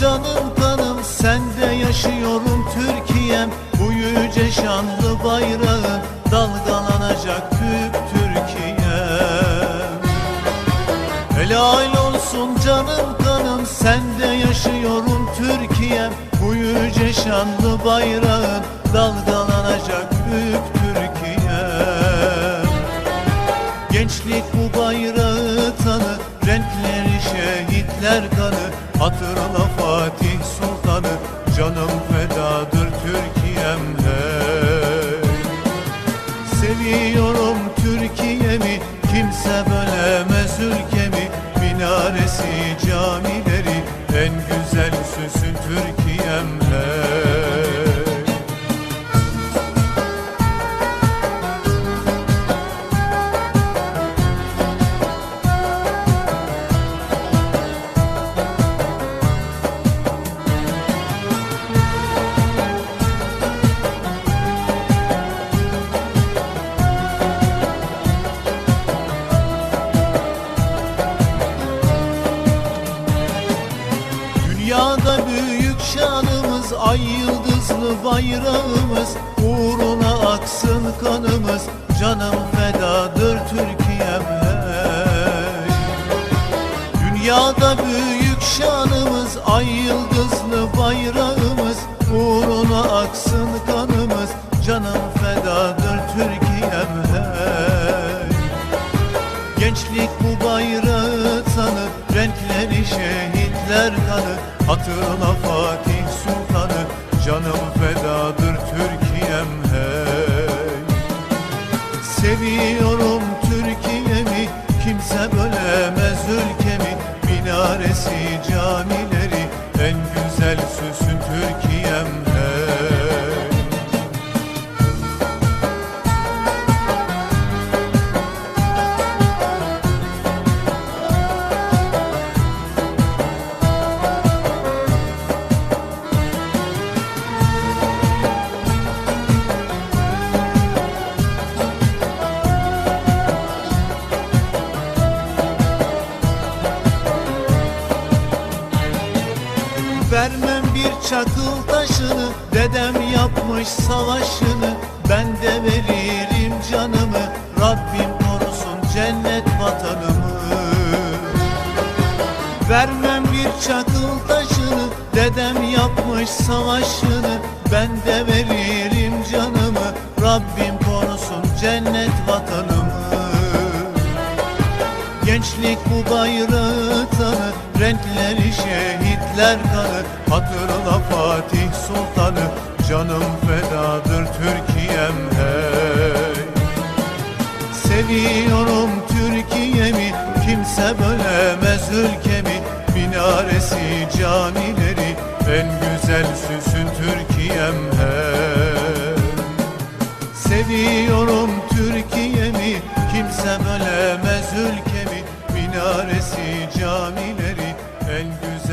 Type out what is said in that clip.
canım kanım sende yaşıyorum Türkiye'm. Bu yüce şanlı bayrağın dalgalanacak büyük Türkiye'm. Helal olsun canım kanım sende yaşıyorum Türkiye'm. Bu yüce şanlı bayrağın dalgalanacak büyük Türkiye'm. Gençlik bu bayrağı tanı Renkleri şehitler Hatırla Fatih Sultanı Canım fedadır Türkiye'm hey Seviyorum Türkiye'mi Kimse bölemez ülkemi. Minaresi camileri En güzel süsün Türkiye'm hey Dünyada büyük şanımız Ay yıldızlı bayrağımız Uğruna aksın kanımız Canım fedadır Türkiye'm. Hey Dünyada büyük şanımız Ay yıldızlı bayrağımız Uğruna aksın kanımız Canım fedadır Türkiye'm. Hey Gençlik bu bayrağı tanı Renkleri şehitler kanı Hatırla Fatih Sultanı. Canım fedadır Türkiye'm hey. Seviyorum Türkiye'mi Kimse bölemez ülkemi. Minaresi camileri En güzel süsün Türkiye'm hey Vermem bir çakıl taşını Dedem yapmış savaşını. Ben de veririm canımı Rabbim korusun cennet vatanımı. Vermem bir çakıl taşını Dedem yapmış savaşını. Ben de veririm canımı Rabbim korusun cennet vatanımı. Gençlik bu bayrağı tanı Renkleri şehitler kanı Hatırla Fatih Sultanı Canım fedadır Türkiye'm hey. Seviyorum Türkiye'mi Kimse bölemez ülkemi Minaresi camileri En güzel süsün Türkiye'm hey. Seviyorum Türkiye'mi Kimse bölemez ülkemi Minaresi camileri en güzel